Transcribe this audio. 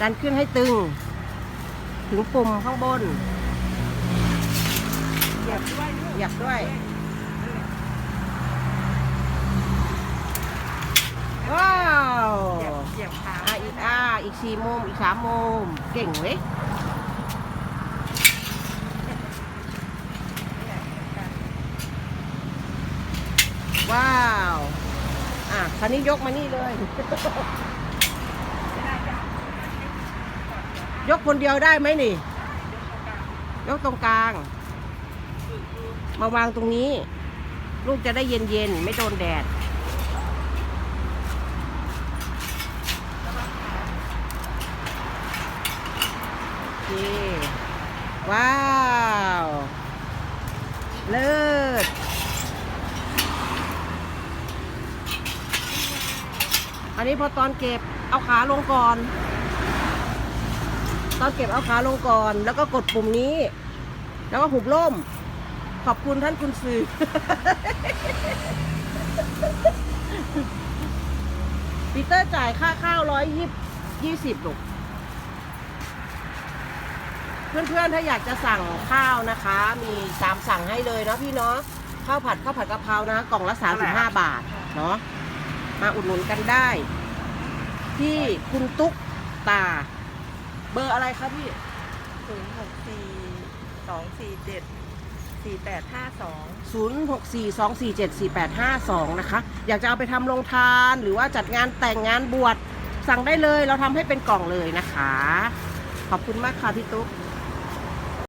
ดันขึ้นให้ตึง ถึงปุ่มข้างบนเหยียบด้วยเหยียบด้วยว้าวเหยียบเหยียบขาอะอีกอะอีกสี่มุมอีกสามมุมเก่งเว้ยว้าว อะคันนี้ยกมานี่เลย ยกคนเดียวได้ไหมนี่ ยกตรงกลาง มาวางตรงนี้ ลูกจะได้เย็นๆ ไม่โดนแดด โอเค ว้าว เลิศอันนี้พอตอนเก็บเอาขาลงก่อน ตอนเก็บเอาขาลงก่อน แล้วก็กดปุ่มนี้ แล้วก็หุบล่ม ขอบคุณท่านคุณสื่อ ปีเตอร์จ่ายค่าข้าวร้อยยี่ยี่สิบลูกเพื่อนๆ ถ้าอยากจะสั่งข้าวนะคะ มีตามสั่งให้เลยเนาะพี่เนาะข้าวผัดข้าวผัดกะเพรานะ กล่องละ35บาท เนาะมาอุดหนุนกันได้ ที่คุณตุ๊กตา เบอร์อะไรคะพี่ ศูนย์หกสี่สองสี่เจ็ดสี่แปดห้าสอง0642474852 นะคะ อยากจะเอาไปทำโรงทานหรือว่าจัดงานแต่งงานบวชสั่งได้เลยเราทำให้เป็นกล่องเลยนะคะ ขอบคุณมากค่ะพี่ตุ๊ก